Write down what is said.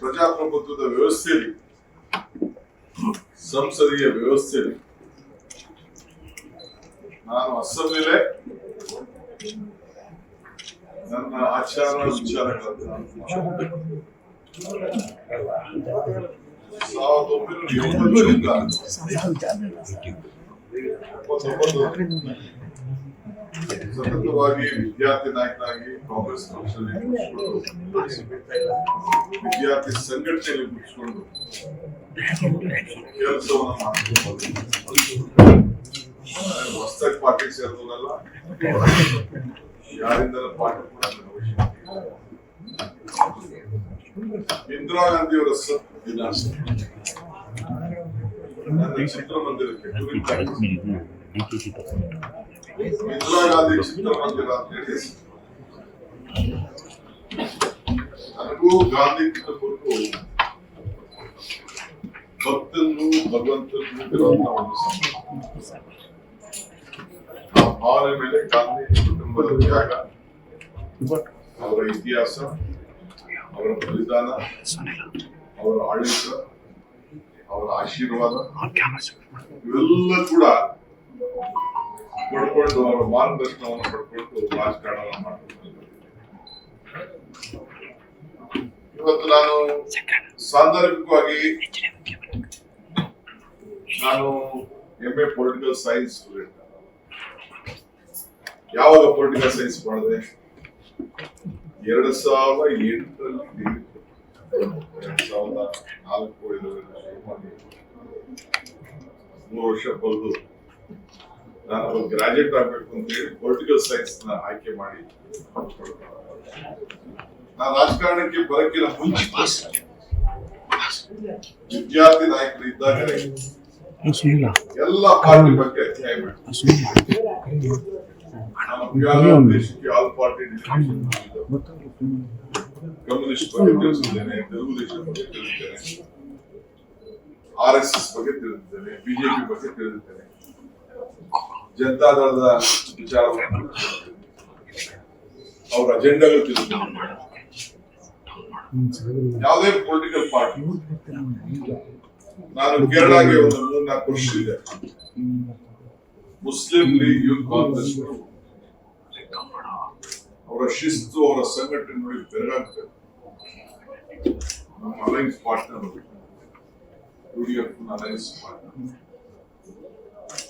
ಪ್ರಜಾಪ್ರಭುತ್ವದ ವ್ಯವಸ್ಥೆಯಲ್ಲಿ ಸಂಸದೀಯ ವ್ಯವಸ್ಥೆಯಲ್ಲಿ ನಾನು ಅಸೆಂಬ್ಲಿಲೇ ನನ್ನ ಆಚಾರ ವಿಚಾರಗಳನ್ನು ಸಾವಿರದ ಒಂಬೈನೂರ ಎಂಬತ್ತರಿಂದ ಎಪ್ಪತ್ತೊಂಬತ್ತು ಸತತವಾಗಿ ವಿದ್ಯಾರ್ಥಿ ನಾಯಕನಾಗಿ ಕಾಂಗ್ರೆಸ್ ಪಕ್ಷದಲ್ಲಿ ವಿದ್ಯಾರ್ಥಿ ಸಂಘಟನೆಯಲ್ಲಿ ಮುಗಿಸ್ಕೊಂಡು ಕೆಲಸವನ್ನು ಮಾಡ್ಕೊಂಡು ಹೊಸದಾಗಿ ಪಾರ್ಟಿ ಸೇರಿದಲ್ಲ ಯಾರಿಂದ ಪಾಠ ಕೂಡ. ಇಂದಿರಾ ಗಾಂಧಿಯವರ ಸತ್ತು ದಿನ. ನನ್ನ ಚಿತ್ರಮಂದಿರಕ್ಕೆ ಕುರಿತಾಗಿ ಇಂದಿರಾ ಗಾಂಧಿ ಚಿತ್ರಮಂದಿರ ಅಂತ ಹೇಳಿ ನನಗೂ ಗಾಂಧಿ ಕುರಿತು ಭಕ್ತನ್ನು ಭಗವಂತನು ಇರುವಂತ ಒಂದು ಸಂಬಂಧ. ಆ ಭಾವನೆ ಮೇಲೆ ಗಾಂಧಿ ಕುಟುಂಬದ ತ್ಯಾಗ ಅವರ ಇತಿಹಾಸ ಅವರ ಬಲಿದಾನ ಅವರ ಆಡಳಿತ ಅವರ ಆಶೀರ್ವಾದ ಇವೆಲ್ಲ ಕೂಡ ಪಡ್ಕೊಂಡು ಅವರ ಮಾರ್ಗದರ್ಶನವನ್ನು ಪಡ್ಕೊಂಡು ರಾಜಕಾರಣ ಮಾಡ್ಕೊಂಡು ಇವತ್ತು ನಾನು ಸಾಂದರ್ಭಿಕವಾಗಿ ನಾನು M A political science student ಯಾವಾಗ ಪೊಲಿಟಿಕಲ್ ಸೈನ್ಸ್ ಮಾಡಿದೆ? ಎರಡು ಸಾವಿರದ ಎಂಟರಲ್ಲಿ ಎರಡ್ ಸಾವಿರದ ಮೂರು ವರ್ಷ ಬರೆದು ನಾನು ಗ್ರಾಜುಯೇಟ್ ಆಗ್ಬೇಕು ಅಂತ ಹೇಳಿ ಪೊಲಿಟಿಕಲ್ ಸೈನ್ಸ್ನ ಆಯ್ಕೆ ಮಾಡಿ ನಾನು ರಾಜಕಾರಣಕ್ಕೆ ಬರಕ್ಕಿನ ಮುಂಚೆ ವಿದ್ಯಾರ್ಥಿ ನಾಯಕರು ಇದ್ದಾಗಲೇ ಎಲ್ಲ ಪಾರ್ಟಿ ಬಗ್ಗೆ ಅಧ್ಯಯನ ಮಾಡಿ. ನಾನು ಬಿಹಾರ ದೇಶಕ್ಕೆ ಆಲ್ ಪಾರ್ಟಿ ಕಮ್ಯುನಿಸ್ಟ್ ಬಗ್ಗೆ ತಿಳಿಸಿದ್ದೇನೆ ತೆಲುಗುದೇಶಂ ಬಗ್ಗೆ ತಿಳಿಸಿದ್ದೇನೆ ಆರ್ ಎಸ್ ಎಸ್ ಬಗ್ಗೆ ತಿಳಿದಿದ್ದೇನೆ ಬಿಜೆಪಿ ಬಗ್ಗೆ ತಿಳಿದಿದ್ದೇನೆ. ಜನತಾದಳದ ವಿಚಾರವನ್ನು. ಅವರ ಅಜೆಂಡಾಗಳು ತಿಳಿದಿದ್ದೇನೆ ಯಾವುದೇ ಪೊಲಿಟಿಕಲ್ ಪಾರ್ಟಿ ನಾನು ಕೇರಳಗೆ ಒಂದು ಮೂರ್ನಾಲ್ಕು ವರ್ಷ ಇದೆ. ಮುಸ್ಲಿಂ ಲೀಗ್ ಯೂತ್ ಕಾಂಗ್ರೆಸ್ ಅವರ ಶಿಸ್ತು, ಅವರ ಸಂಘಟನೆ ನೋಡಿ ಬೆರಗಾಗ್ತದೆ ನಮ್ಮ alliance partner UDF alliance partner